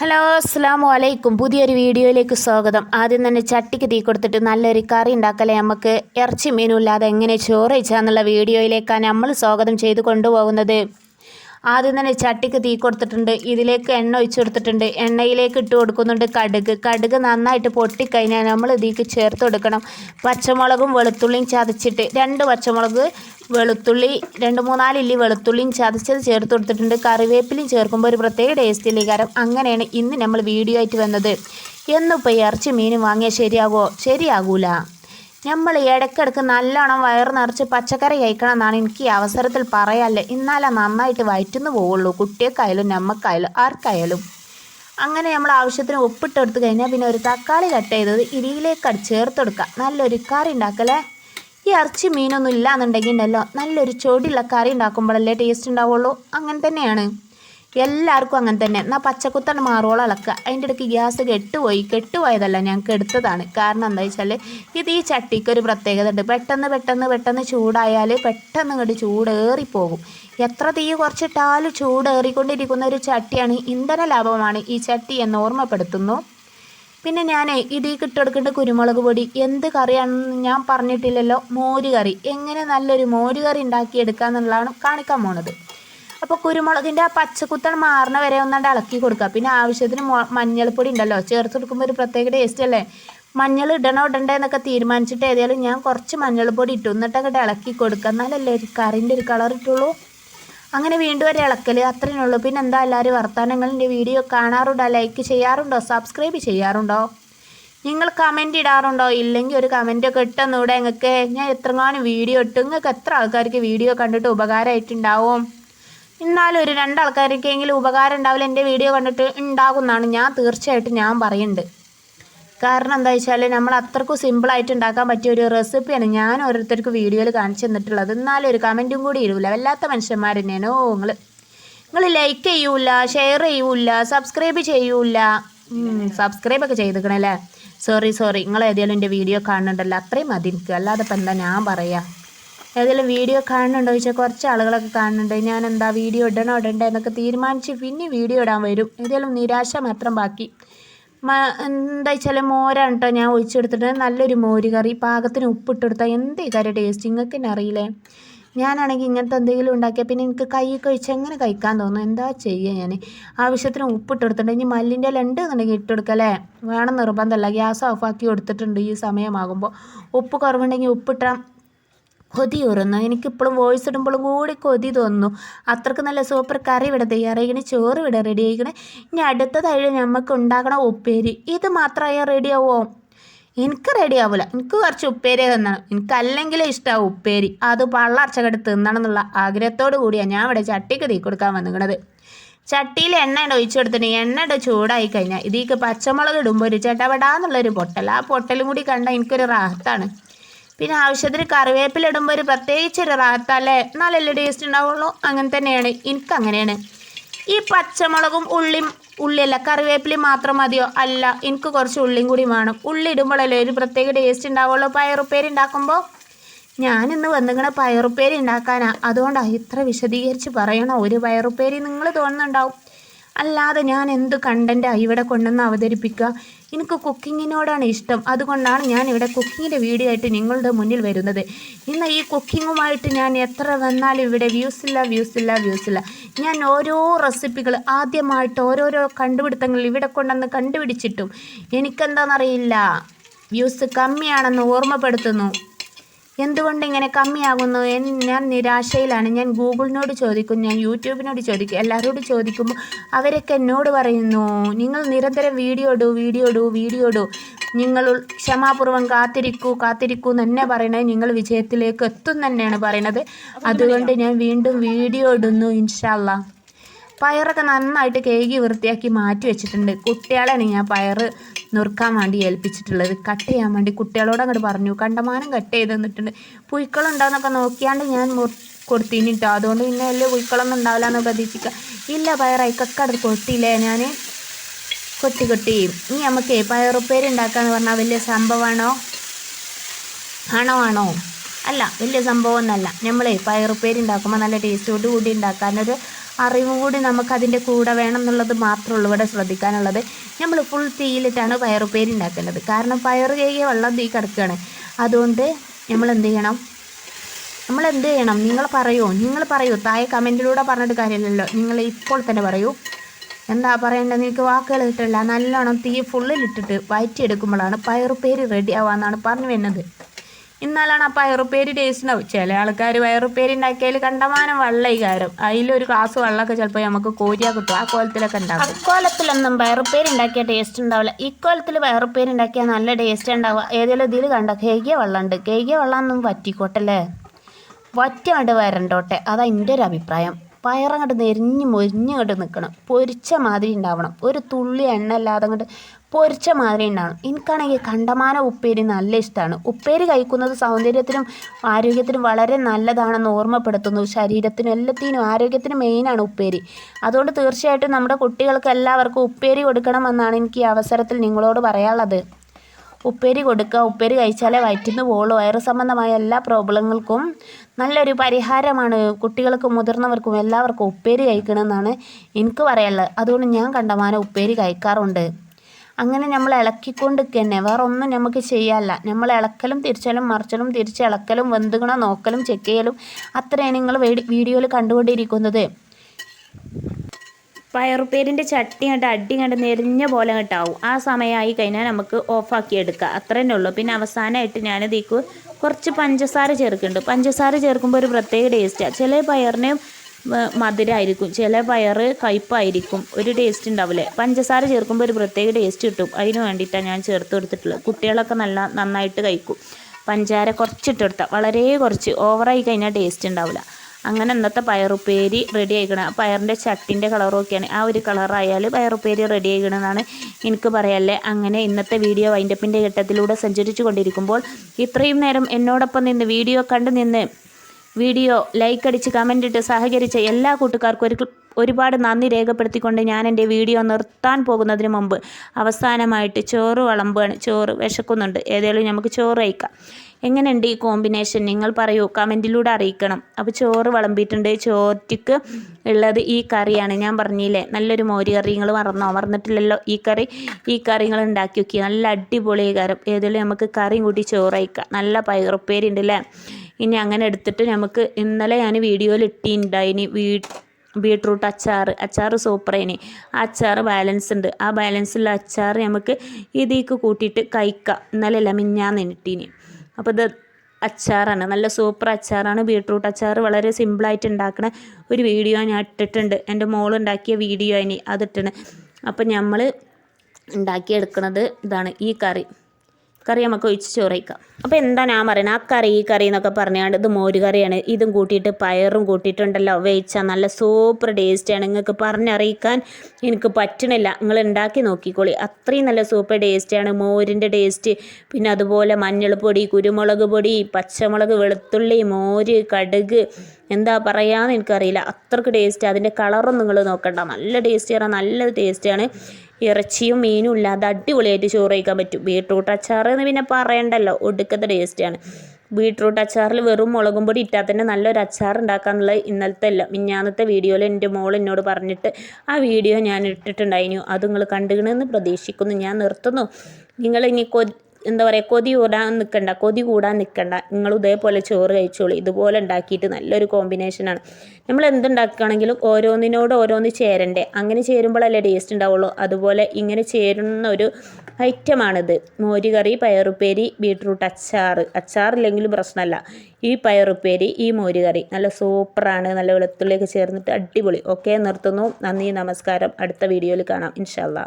Hello അസ്സാം വലൈക്കും പുതിയൊരു വീഡിയോയിലേക്ക് സ്വാഗതം. ആദ്യം തന്നെ ചട്ടിക്ക് തീ കൊടുത്തിട്ട് നല്ലൊരു കറി ഉണ്ടാക്കലേ. നമുക്ക് ഇറച്ചി മീനും ഇല്ലാതെ എങ്ങനെ ചോറ് വെച്ചാന്നുള്ള വീഡിയോയിലേക്കാണ് നമ്മൾ സ്വാഗതം ചെയ്ത് കൊണ്ടുപോകുന്നത്. ആദ്യം തന്നെ ചട്ടിക്ക് തീ കൊടുത്തിട്ടുണ്ട്. ഇതിലേക്ക് എണ്ണ ഒഴിച്ചു കൊടുത്തിട്ടുണ്ട്. എണ്ണയിലേക്ക് ഇട്ട് കൊടുക്കുന്നുണ്ട് കടുക്. കടുക് നന്നായിട്ട് പൊട്ടിക്കഴിഞ്ഞാൽ നമ്മൾ ഇതിലേക്ക് ചേർത്ത് കൊടുക്കണം. പച്ചമുളകും വെളുത്തുള്ളിയും ചതച്ചിട്ട് രണ്ട് പച്ചമുളക് വെളുത്തുള്ളി രണ്ട് മൂന്നാൽ ഇല്ലി വെളുത്തുള്ളിയും ചതച്ചത് ചേർത്ത് കൊടുത്തിട്ടുണ്ട്. കറിവേപ്പിലയും ചേർക്കുമ്പോൾ ഒരു പ്രത്യേക ടേസ്റ്റില്ലേ കാരം. അങ്ങനെയാണ് ഇന്ന് നമ്മൾ വീഡിയോ ആയിട്ട് വന്നത്. എന്നിപ്പോൾ ഇറച്ചി മീനും വാങ്ങിയാൽ ശരിയാകുമോ ശരിയാകൂല നമ്മൾ ഇടയ്ക്കിടയ്ക്ക് നല്ലോണം വയറ് നിറച്ച് പച്ചക്കറി കഴിക്കണം എന്നാണ് എനിക്ക് ഈ അവസരത്തിൽ പറയാല്ലേ. എന്നാലേ നന്നായിട്ട് വയറ്റുന്നു പോവുള്ളൂ. കുട്ടികൾക്കായാലും നമ്മക്കായാലും ആർക്കായാലും. അങ്ങനെ നമ്മൾ ആവശ്യത്തിന് ഉപ്പിട്ട് എടുത്ത് കഴിഞ്ഞാൽ പിന്നെ ഒരു തക്കാളി കട്ട് ചെയ്തത് ഇരിയിലേക്കടി ചേർത്തെടുക്കുക. നല്ലൊരു കറി ഉണ്ടാക്കലേ ഈ ഇറച്ചി മീനൊന്നും ഇല്ലാന്നുണ്ടെങ്കിൽ ഉണ്ടല്ലോ. നല്ലൊരു ചൊടിയുള്ള കറി ഉണ്ടാക്കുമ്പോഴല്ലേ ടേസ്റ്റ് ഉണ്ടാവുള്ളൂ. അങ്ങനെ തന്നെയാണ്. എല്ലാവർക്കും അങ്ങനെ തന്നെ. എന്നാൽ പച്ചക്കുത്തണ് മാറോളം ഇളക്കുക അതിന്റെ ഇടയ്ക്ക് ഗ്യാസ് കെട്ടുപോയി. കെട്ടുപോയതല്ല ഞങ്ങൾക്ക് എടുത്തതാണ്. കാരണം എന്താ വെച്ചാൽ ഇത് ഈ ചട്ടിക്ക് ഒരു പ്രത്യേകത ഉണ്ട്. പെട്ടെന്ന് പെട്ടെന്ന് പെട്ടെന്ന് ചൂടായാൽ പെട്ടെന്ന് ഇങ്ങോട്ട് ചൂടേറിപ്പോകും. എത്ര തീ കുറച്ചിട്ടാലും ചൂടേറിക്കൊണ്ടിരിക്കുന്ന ഒരു ചട്ടിയാണ് ഇന്ധന ലാഭമാണ് ഈ ചട്ടി എന്ന് ഓർമ്മപ്പെടുത്തുന്നു. പിന്നെ ഞാൻ ഇതിൽ കിട്ടെടുക്കേണ്ട കുരുമുളക് പൊടി എന്ത് കറിയാണെന്ന് ഞാൻ പറഞ്ഞിട്ടില്ലല്ലോ. മോര് കറി എങ്ങനെ നല്ലൊരു മോര് കറി ഉണ്ടാക്കിയെടുക്കുക കാണിക്കാൻ പോണത്. അപ്പോൾ കുരുമുളകിന്റെ ആ പച്ചക്കുത്തൺ മാറണ വരെ ഒന്നാണ്ട് ഇളക്കി കൊടുക്കുക. പിന്നെ ആവശ്യത്തിന് മഞ്ഞൾപ്പൊടി ഉണ്ടല്ലോ ചേർത്ത് കൊടുക്കുമ്പോൾ ഒരു പ്രത്യേക ടേസ്റ്റ് അല്ലേ? മഞ്ഞൾ ഇടണോ ഇടണ്ടേ എന്നൊക്കെ തീരുമാനിച്ചിട്ട് ഏതായാലും ഞാൻ കുറച്ച് മഞ്ഞൾപ്പൊടി ഇട്ടു. എന്നിട്ട് അങ്ങോട്ട് ഇളക്കി കൊടുക്കുക. എന്നാലല്ലേ ഒരു കറിന്റെ ഒരു കളർ ഇട്ടുള്ളൂ അങ്ങനെ വീണ്ടും ഒരു ഇളക്കൽ അത്രയേ ഉള്ളൂ. പിന്നെ എന്താ എല്ലാവരും വർത്തമാനങ്ങളിന്റെ വീഡിയോ കാണാറുണ്ടോ? ലൈക്ക് ചെയ്യാറുണ്ടോ? സബ്സ്ക്രൈബ് ചെയ്യാറുണ്ടോ? നിങ്ങൾ കമന്റ് ഇടാറുണ്ടോ? ഇല്ലെങ്കിൽ ഒരു കമന്റൊക്കെ ഇട്ടെന്നൂടെ നിങ്ങൾക്ക് ഞാൻ എത്രങ്ങാനും വീഡിയോ ഇട്ടു. നിങ്ങൾക്ക് എത്ര ആൾക്കാർക്ക് വീഡിയോ കണ്ടിട്ട് ഉപകാരമായിട്ടുണ്ടാവും എന്നാലും ഒരു രണ്ടാൾക്കാർക്കെങ്കിലും ഉപകാരം ഉണ്ടാവില്ല. എന്റെ വീഡിയോ കണ്ടിട്ട് ഉണ്ടാകുമെന്നാണ് ഞാൻ തീർച്ചയായിട്ടും ഞാൻ പറയുന്നുണ്ട് കാരണം എന്താ വെച്ചാൽ നമ്മൾ അത്രക്കും സിമ്പിളായിട്ട് ഉണ്ടാക്കാൻ പറ്റിയ ഒരു റെസിപ്പിയാണ് ഞാൻ ഓരോരുത്തർക്ക് വീഡിയോയിൽ കാണിച്ചു തന്നിട്ടുള്ളത്. എന്നാലും ഒരു കമന്റും കൂടി ഇടൂല. വല്ലാത്ത മനുഷ്യന്മാർ തന്നെയാണ്. ഓ നിങ്ങൾ നിങ്ങൾ ലൈക്ക് ചെയ്യൂല ഷെയർ ചെയ്യൂല സബ്സ്ക്രൈബ് ചെയ്യൂല. സബ്സ്ക്രൈബ് ഒക്കെ ചെയ്തിക്കണല്ലേ? സോറി സോറി നിങ്ങൾ ഏതെങ്കിലും എന്റെ വീഡിയോ കാണുന്നുണ്ടല്ലോ അത്രയും മതി എനിക്ക്. അല്ലാതെ ഇപ്പം എന്താ ഞാൻ പറയാ? ഏതെങ്കിലും വീഡിയോ കാണുന്നുണ്ടോ ചോദിച്ചാൽ കുറച്ച് ആളുകളൊക്കെ കാണുന്നുണ്ട്. ഞാൻ എന്താ വീഡിയോ ഇടണോ ഇടണ്ടേ എന്നൊക്കെ തീരുമാനിച്ച് പിന്നെ വീഡിയോ ഇടാൻ വരും. ഏതെങ്കിലും നിരാശ മാത്രം ബാക്കി. എന്താ വെച്ചാൽ മോരാണ് കേട്ടോ ഞാൻ ഒഴിച്ചെടുത്തിട്ട് നല്ലൊരു മോര് കറി. പാകത്തിന് ഉപ്പിട്ട് കൊടുത്താൽ എന്ത് കാര്യം ടേസ്റ്റ് നിങ്ങൾക്ക് തന്നെ അറിയില്ലേ? ഞാനാണെങ്കിൽ ഇങ്ങനത്തെ എന്തെങ്കിലും ഉണ്ടാക്കിയാൽ പിന്നെ എനിക്ക് കൈ കഴിച്ച് എങ്ങനെ കഴിക്കാൻ തോന്നും? എന്താ ചെയ്യുക ഞാൻ ആവശ്യത്തിന് ഉപ്പിട്ട് കൊടുത്തിട്ടുണ്ട്. ഇനി മല്ലിന്റെ ഇല ഉണ്ട് എന്നുണ്ടെങ്കിൽ ഇട്ടെടുക്കല്ലേ വേണം നിർബന്ധമല്ല. ഗ്യാസ് ഓഫാക്കി കൊടുത്തിട്ടുണ്ട് ഈ സമയമാകുമ്പോൾ ഉപ്പ് കുറവുണ്ടെങ്കിൽ ഉപ്പിട്ടാൽ കൊതി ഉറന്നു. എനിക്കിപ്പോഴും വോയിസ് ഇടുമ്പോഴും കൂടി കൊതി തോന്നുന്നു. അത്രയ്ക്ക് നല്ല സൂപ്പർ കറി ഇവിടെ തയ്യാറായിക്കണേ. ചോറ് ഇവിടെ റെഡി ആയിക്കണേ. ഇനി അടുത്തതായിട്ട് നമുക്ക് ഉണ്ടാക്കണ ഉപ്പേരി. ഇത് മാത്രമായാൽ റെഡി ആവുമോ എനിക്ക് റെഡി ആവില്ല എനിക്ക് കുറച്ച് ഉപ്പേരി തിന്നണം. എനിക്ക് അല്ലെങ്കിലും ഇഷ്ടമാവും ഉപ്പേരി. അത് പള്ളർച്ചകട്ട് തിന്നണം എന്നുള്ള ആഗ്രഹത്തോടു കൂടിയാണ് ഞാൻ ഇവിടെ ചട്ടിക്ക് തീ കൊടുക്കാൻ വന്നിരിക്കണത് ചട്ടിയിൽ എണ്ണ ഒഴിച്ചു കൊടുത്തിട്ട് എണ്ണ ഇട ചൂടായി കഴിഞ്ഞാൽ ഇതിക്ക് പച്ചമുളക് ഇടുമ്പോൾ ഒരു ചട്ടപടാന്നുള്ളൊരു പൊട്ടൽ. ആ പൊട്ടലും കൂടി കണ്ടാൽ എനിക്കൊരു റാഹത്താണ്. പിന്നെ ആവശ്യത്തിന് കറിവേപ്പില ഇടുമ്പോൾ ഒരു പ്രത്യേകിച്ച് ഒരു റാത്തല്ലേ എന്നാലല്ലേ ടേസ്റ്റ് ഉണ്ടാവുള്ളൂ. അങ്ങനെ തന്നെയാണ്. എനിക്ക് അങ്ങനെയാണ്. ഈ പച്ചമുളകും ഉള്ളിയും ഉള്ളിയല്ല കറിവേപ്പിലയും മാത്രം മതിയോ? അല്ല എനിക്ക് കുറച്ച് ഉള്ളിയും കൂടി വേണം. ഉള്ളി ഇടുമ്പോഴല്ലേ ഒരു പ്രത്യേക ടേസ്റ്റ് ഉണ്ടാവുള്ളൂ. പയറുപ്പേരി ഉണ്ടാക്കുമ്പോൾ ഞാനിന്ന് വന്നിങ്ങനെ പയറുപ്പേരി ഉണ്ടാക്കാനാണ് അതുകൊണ്ടാണ് ഇത്ര വിശദീകരിച്ച് പറയണോ. ഒരു പയറുപ്പേരി നിങ്ങൾ തോന്നുന്നുണ്ടാവും. അല്ലാതെ ഞാൻ എന്ത് കണ്ടന്റാണ് ഇവിടെ കൊണ്ടുവന്ന് അവതരിപ്പിക്കുക? എനിക്ക് കുക്കിങ്ങിനോടാണ് ഇഷ്ടം. അതുകൊണ്ടാണ് ഞാൻ ഇവിടെ കുക്കിങ്ങിന്റെ വീഡിയോ ആയിട്ട് നിങ്ങളുടെ മുന്നിൽ വരുന്നത്. ഇന്ന് ഈ കുക്കിങ്ങുമായിട്ട് ഞാൻ എത്ര വന്നാലും ഇവിടെ വ്യൂസ് ഇല്ല വ്യൂസ് ഇല്ല വ്യൂസ് ഇല്ല. ഞാൻ ഓരോ റെസിപ്പികൾ ആദ്യമായിട്ട് ഓരോരോ കണ്ടുപിടുത്തങ്ങൾ ഇവിടെ കൊണ്ടുവന്ന് കണ്ടുപിടിച്ചിട്ടും എനിക്കെന്താണെന്നറിയില്ല. വ്യൂസ് കമ്മിയാണെന്ന് ഓർമ്മപ്പെടുത്തുന്നു. എന്തുകൊണ്ട് ഇങ്ങനെ കമ്മിയാകുന്നു? എന്ന് ഞാൻ നിരാശയിലാണ്. ഞാൻ ഗൂഗിളിനോട് ചോദിക്കും ഞാൻ യൂട്യൂബിനോട് ചോദിക്കും എല്ലാവരോടും ചോദിക്കുമ്പോൾ അവരൊക്കെ എന്നോട് പറയുന്നു നിങ്ങൾ നിരന്തരം വീഡിയോ ഇടൂ വീഡിയോ ഇടൂ വീഡിയോ ഇടൂ. നിങ്ങൾ ക്ഷമാപൂർവം കാത്തിരിക്കൂ കാത്തിരിക്കൂ എന്ന് തന്നെ പറയണത് നിങ്ങൾ വിജയത്തിലേക്ക് എത്തും തന്നെയാണ് പറയണത് അതുകൊണ്ട് ഞാൻ വീണ്ടും വീഡിയോ ഇടുന്നു ഇൻഷാല്ല പയറൊക്കെ നന്നായിട്ട് കേകി വൃത്തിയാക്കി മാറ്റി വെച്ചിട്ടുണ്ട്. കുട്ടികളാണ് ഞാൻ പയർ നുറുക്കാൻ വേണ്ടി ഏൽപ്പിച്ചിട്ടുള്ളത്. കട്ട് ചെയ്യാൻ വേണ്ടി കുട്ടികളോട് അങ്ങോട്ട് പറഞ്ഞു. കണ്ടമാനം കട്ട് ചെയ്ത് തന്നിട്ടുണ്ട്. പുഴുക്കളുണ്ടോയെന്നൊക്കെ നോക്കിയാണ്ട് ഞാൻ കൊടുത്തിന് കേട്ടോ അതുകൊണ്ട് പിന്നെ വലിയ പുഴുക്കളൊന്നും ഉണ്ടാവില്ല എന്ന് പ്രതീക്ഷിക്കുക ഇല്ല പയറൈക്കൊക്കെ അടുത്ത് കൊട്ടിയില്ലേ ഞാൻ കൊട്ടി കൊട്ടി ഇനി നമുക്ക് പയറുപ്പേര് ഉണ്ടാക്കാന്ന് പറഞ്ഞാൽ വലിയ സംഭവമാണോ ആണോ ആണോ? അല്ല വലിയ സംഭവമൊന്നുമല്ല നമ്മളെ പയറുപ്പേര് ഉണ്ടാക്കുമ്പോൾ നല്ല ടേസ്റ്റോട് കൂടി ഉണ്ടാക്കാനൊരു അറിവും കൂടി നമുക്കതിന്റെ കൂടെ വേണം എന്നുള്ളത് മാത്രമേ ഉള്ളൂ ഇവിടെ ശ്രദ്ധിക്കാനുള്ളത്. നമ്മൾ ഫുൾ തീയിലിട്ടാണ് പയറുപ്പേരി ഉണ്ടാക്കേണ്ടത് കാരണം പയറ് കേക്ക് വെള്ളം തീ കിടക്കുകയാണ്. അതുകൊണ്ട് നമ്മൾ എന്ത് ചെയ്യണം? നമ്മൾ എന്ത് ചെയ്യണം? നിങ്ങൾ പറയൂ. നിങ്ങൾ പറയൂ. താഴെ കമന്റിലൂടെ പറഞ്ഞിട്ട് കാര്യമില്ലല്ലോ. നിങ്ങൾ ഇപ്പോൾ തന്നെ പറയൂ. എന്താ പറയേണ്ടത്? എനിക്ക് വാക്കുകൾ കിട്ടില്ല. നല്ലോണം തീ ഫുള്ളിലിട്ടിട്ട് വയറ്റിയെടുക്കുമ്പോഴാണ് പയറുപ്പേരി റെഡി ആവാമെന്നാണ് പറഞ്ഞു വരുന്നത്. ഇന്നാലാണ് ആ പയറുപ്പേരി ടേസ്റ്റ് ഉണ്ടാവും ചില ആൾക്കാർ പയറുപ്പേരി ഉണ്ടാക്കിയാൽ കണ്ടമാനം വെള്ളം കാരം അതിലൊരു ഗ്ലാസ് വെള്ളമൊക്കെ ചിലപ്പോൾ നമുക്ക് കോരിയാ കിട്ടും. ആ കോലത്തിലൊക്കെ ഉണ്ടാവും. അക്കോലത്തിലൊന്നും പയറുപ്പേരി ഉണ്ടാക്കിയ ടേസ്റ്റ് ഉണ്ടാവില്ല. ഇക്കോലത്തിൽ പയറുപ്പേരി ഉണ്ടാക്കിയാൽ നല്ല ടേസ്റ്റ് ഉണ്ടാവുക. ഏതെങ്കിലും ഇതിൽ കണ്ട? കേകിയ വെള്ളമുണ്ട് കേകിയ വെള്ളം ഒന്നും പറ്റിക്കോട്ടല്ലേ വറ്റങ്ങോട്ട് വരണ്ടോട്ടെ? അതാ എന്റെ ഒരു അഭിപ്രായം. പയറങ്ങോട്ട് നെരിഞ്ഞ് മൊരിഞ്ഞങ്ങോട്ട് നിൽക്കണം പൊരിച്ച മാതിരി ഉണ്ടാവണം ഒരു തുള്ളി എണ്ണ അല്ലാതെ അങ്ങോട്ട് പൊരിച്ച മാതിരി ഉണ്ടാവണം എനിക്കാണെങ്കിൽ കണ്ടമാന ഉപ്പേരി നല്ല ഇഷ്ടമാണ് ഉപ്പേരി കഴിക്കുന്നത് സൗന്ദര്യത്തിനും ആരോഗ്യത്തിനും വളരെ നല്ലതാണെന്ന് ഓർമ്മപ്പെടുത്തുന്നു. ശരീരത്തിനും എല്ലാത്തിനും ആരോഗ്യത്തിനും മെയിനാണ് ഉപ്പേരി. അതുകൊണ്ട് തീർച്ചയായിട്ടും നമ്മുടെ കുട്ടികൾക്ക് എല്ലാവർക്കും ഉപ്പേരി കൊടുക്കണമെന്നാണ് എനിക്ക് ഈ അവസരത്തിൽ നിങ്ങളോട് പറയാനുള്ളത്. ഉപ്പേരി കൊടുക്കുക. ഉപ്പേരി കഴിച്ചാലേ വയറ്റിന്ന് പോളൂ വയറ് സംബന്ധമായ എല്ലാ പ്രോബ്ലങ്ങൾക്കും നല്ലൊരു പരിഹാരമാണ്. കുട്ടികൾക്കും മുതിർന്നവർക്കും എല്ലാവർക്കും ഉപ്പേരി കഴിക്കണമെന്നാണ് എനിക്ക് പറയാനുള്ളത്. അതുകൊണ്ട് ഞാൻ കണ്ടമാനം ഉപ്പേരി കഴിക്കാറുണ്ട്. അങ്ങനെ നമ്മൾ ഇളക്കിക്കൊണ്ട് തന്നെ വേറെ ഒന്നും നമുക്ക് ചെയ്യാനല്ല. നമ്മൾ ഇളക്കലും തിരിച്ചലും മറിച്ചലും തിരിച്ചിളക്കലും വെന്തുകണോ നോക്കലും ചെക്ക് ചെയ്യലും അത്രയാണ് നിങ്ങൾ വീഡിയോയിൽ കണ്ടുകൊണ്ടിരിക്കുന്നത്. പയറുപ്പേരിന്റെ ചട്ടി കണ്ട് അടി കണ്ട് നെരിഞ്ഞ പോലെ കണ്ടാവും ആ സമയമായി കഴിഞ്ഞാൽ നമുക്ക് ഓഫാക്കി എടുക്കുക അത്ര തന്നെ ഉള്ളൂ. പിന്നെ അവസാനമായിട്ട് ഞാൻ ഇതിക്ക് കുറച്ച് പഞ്ചസാര ചേർക്കുന്നുണ്ട്. പഞ്ചസാര ചേർക്കുമ്പോൾ ഒരു പ്രത്യേക ടേസ്റ്റാണ് ചില പയറിന് മധുരമായിരിക്കും ചില പയർ കയ്പ്പായിരിക്കും ഒരു ടേസ്റ്റ് ഉണ്ടാവില്ലേ പഞ്ചസാര ചേർക്കുമ്പോൾ ഒരു പ്രത്യേക ടേസ്റ്റ് കിട്ടും. അതിന് വേണ്ടിയിട്ടാണ് ഞാൻ ചേർത്ത് കൊടുത്തിട്ടുള്ളത്. കുട്ടികളൊക്കെ നല്ല നന്നായിട്ട് കഴിക്കും. പഞ്ചാര കുറച്ചിട്ട് കൊടുത്താൽ വളരെ കുറച്ച്. ഓവറായി കഴിഞ്ഞാൽ ടേസ്റ്റ് ഉണ്ടാവില്ല അങ്ങനെ ഇന്നത്തെ പയറുപ്പേരി റെഡി ആയിക്കണം. പയറിന്റെ ചട്ടിന്റെ കളറൊക്കെയാണ് ആ ഒരു കളറായാൽ പയറുപ്പേരി റെഡി ആയിക്കണമെന്നാണ് എനിക്ക് പറയാല്ലേ അങ്ങനെ ഇന്നത്തെ വീഡിയോ വൈൻഡപ്പിന്റെ ഘട്ടത്തിലൂടെ സഞ്ചരിച്ചു കൊണ്ടിരിക്കുമ്പോൾ ഇത്രയും നേരം എന്നോടൊപ്പം നിന്ന് വീഡിയോ കണ്ടു നിന്ന് വീഡിയോ ലൈക്ക് അടിച്ച് കമന്റ് ഇട്ട് സഹകരിച്ച എല്ലാ കൂട്ടുകാർക്കും ഒരു ഒരുപാട് നന്ദി രേഖപ്പെടുത്തിക്കൊണ്ട് ഞാൻ എന്റെ വീഡിയോ നിർത്താൻ പോകുന്നതിന് മുമ്പ് അവസാനമായിട്ട് ചോറ് വിളമ്പാണ് ചോറ് വിശക്കുന്നുണ്ട്. ഏതായാലും നമുക്ക് ചോറ് അയക്കാം എങ്ങനെയുണ്ട് ഈ കോമ്പിനേഷൻ? നിങ്ങൾ പറയൂ കമന്റിലൂടെ അറിയിക്കണം. അപ്പോൾ ചോറ് വിളമ്പിയിട്ടുണ്ട്. ചോറ്റിക്ക് ഉള്ളത് ഈ കറിയാണ്. ഞാൻ പറഞ്ഞില്ലേ നല്ലൊരു മോര് കറി നിങ്ങൾ മറന്നോ? മറന്നിട്ടില്ലല്ലോ ഈ കറി? ഈ കറി നിങ്ങൾ ഉണ്ടാക്കി വയ്ക്കുക നല്ല അടിപൊളി കരം ഏതെങ്കിലും നമുക്ക് കറിയും കൂട്ടി ചോറ് അയക്കാം നല്ല പയറുപ്പേരി ഉണ്ട് അല്ലേ? ഇനി അങ്ങനെ എടുത്തിട്ട് നമുക്ക് ഇന്നലെ ഞാൻ വീഡിയോയിൽ ഇട്ടിട്ടുണ്ടായിനി വീ ബീട്രൂട്ട് അച്ചാർ അച്ചാർ സൂപ്പറേനി. ആ അച്ചാർ ബാലൻസ് ഉണ്ട്. ആ ബാലൻസുള്ള അച്ചാർ നമുക്ക് ഇതിലേക്ക് കൂട്ടിയിട്ട് കഴിക്കാം. നല്ല അല്ല മിഞ്ഞാന്ന് ഇട്ടീനി അപ്പോൾ ഇത് അച്ചാറാണ്. നല്ല സൂപ്പർ അച്ചാറാണ്. ബീട്രൂട്ട് അച്ചാർ വളരെ സിമ്പിളായിട്ട് ഉണ്ടാക്കുന്ന ഒരു വീഡിയോ ഞാൻ ഇട്ടിട്ടുണ്ട്. എന്റെ മോൾ ഉണ്ടാക്കിയ വീഡിയോ ഇനി അതിട്ടാണ് അപ്പം നമ്മൾ ഉണ്ടാക്കിയെടുക്കുന്നത് ഇതാണ് ഈ കറി. കറി നമുക്ക് ഒഴിച്ച് ചോറയിക്കാം അപ്പോൾ എന്താ ഞാൻ പറയുന്നത് ആ കറി ഈ കറി എന്നൊക്കെ പറഞ്ഞുകൊണ്ട് ഇത് മോര് കറിയാണ്. ഇതും കൂട്ടിയിട്ട് പയറും കൂട്ടിയിട്ടുണ്ടല്ലോ വേവിച്ചാൽ നല്ല സൂപ്പർ ടേസ്റ്റാണ് നിങ്ങൾക്ക് പറഞ്ഞറിയിക്കാൻ എനിക്ക് പറ്റണില്ല. നിങ്ങൾ ഉണ്ടാക്കി നോക്കിക്കോളി. അത്രയും നല്ല സൂപ്പർ ടേസ്റ്റാണ് മോരിന്റെ ടേസ്റ്റ് പിന്നെ അതുപോലെ മഞ്ഞൾപ്പൊടി കുരുമുളക് പൊടി പച്ചമുളക് വെളുത്തുള്ളി മോര് കടുക് എന്താ പറയാമെന്ന് എനിക്കറിയില്ല. അത്രയ്ക്ക് ടേസ്റ്റ് അതിന്റെ കളറും നിങ്ങൾ നോക്കണ്ട. നല്ല ടേസ്റ്റിയാണ് നല്ല ടേസ്റ്റാണ് ഇറച്ചിയും മീനും ഇല്ലാതെ അടിപൊളിയായിട്ട് ചോറ് കഴിക്കാൻ പറ്റും. ബീട്രൂട്ട് അച്ചാർ എന്ന് പിന്നെ പറയണ്ടല്ലോ. ഒടുക്കത്തെ ടേസ്റ്റാണ് ബീട്രൂട്ട് അച്ചാറിൽ വെറും മുളകും പൊടി ഇട്ടാൽ തന്നെ നല്ലൊരു അച്ചാർ ഉണ്ടാക്കാന്നുള്ള ഇന്നലത്തെ അല്ല മിഞ്ഞാന്നത്തെ വീഡിയോയിൽ എന്റെ മോൾ എന്നോട് പറഞ്ഞിട്ട് ആ വീഡിയോ ഞാൻ ഇട്ടിട്ടുണ്ടായിരുന്നു അത് നിങ്ങൾ കണ്ടുകണമെന്ന് പ്രതീക്ഷിക്കുന്നു. ഞാൻ നിർത്തുന്നു. നിങ്ങൾ ഇനി കൊ എന്താ പറയുക കൊതി കൂടാൻ നിൽക്കണ്ട കൊതി കൂടാൻ നിൽക്കണ്ട നിങ്ങൾ ഇതേപോലെ ചോറ് കഴിച്ചോളൂ. ഇതുപോലെ ഉണ്ടാക്കിയിട്ട് നല്ലൊരു കോമ്പിനേഷനാണ് നമ്മൾ എന്തുണ്ടാക്കുകയാണെങ്കിലും ഓരോന്നിനോട് ഓരോന്ന് ചേരണ്ടേ. അങ്ങനെ ചേരുമ്പോഴല്ലേ ടേസ്റ്റ് ഉണ്ടാവുള്ളൂ. അതുപോലെ ഇങ്ങനെ ചേരുന്ന ഒരു ഐറ്റമാണിത് മോരുകറി പയറുപ്പേരി ബീട്രൂട്ട് അച്ചാർ അച്ചാറില്ലെങ്കിലും പ്രശ്നമല്ല. ഈ പയറുപ്പേരി ഈ മോരുകറി നല്ല സൂപ്പറാണ് നല്ല വെളുത്തുള്ളിയൊക്കെ ചേർന്നിട്ട് അടിപൊളി. ഓക്കെ നിർത്തുന്നു. നന്ദി നമസ്കാരം. അടുത്ത വീഡിയോയിൽ കാണാം. ഇൻഷാല്ലാ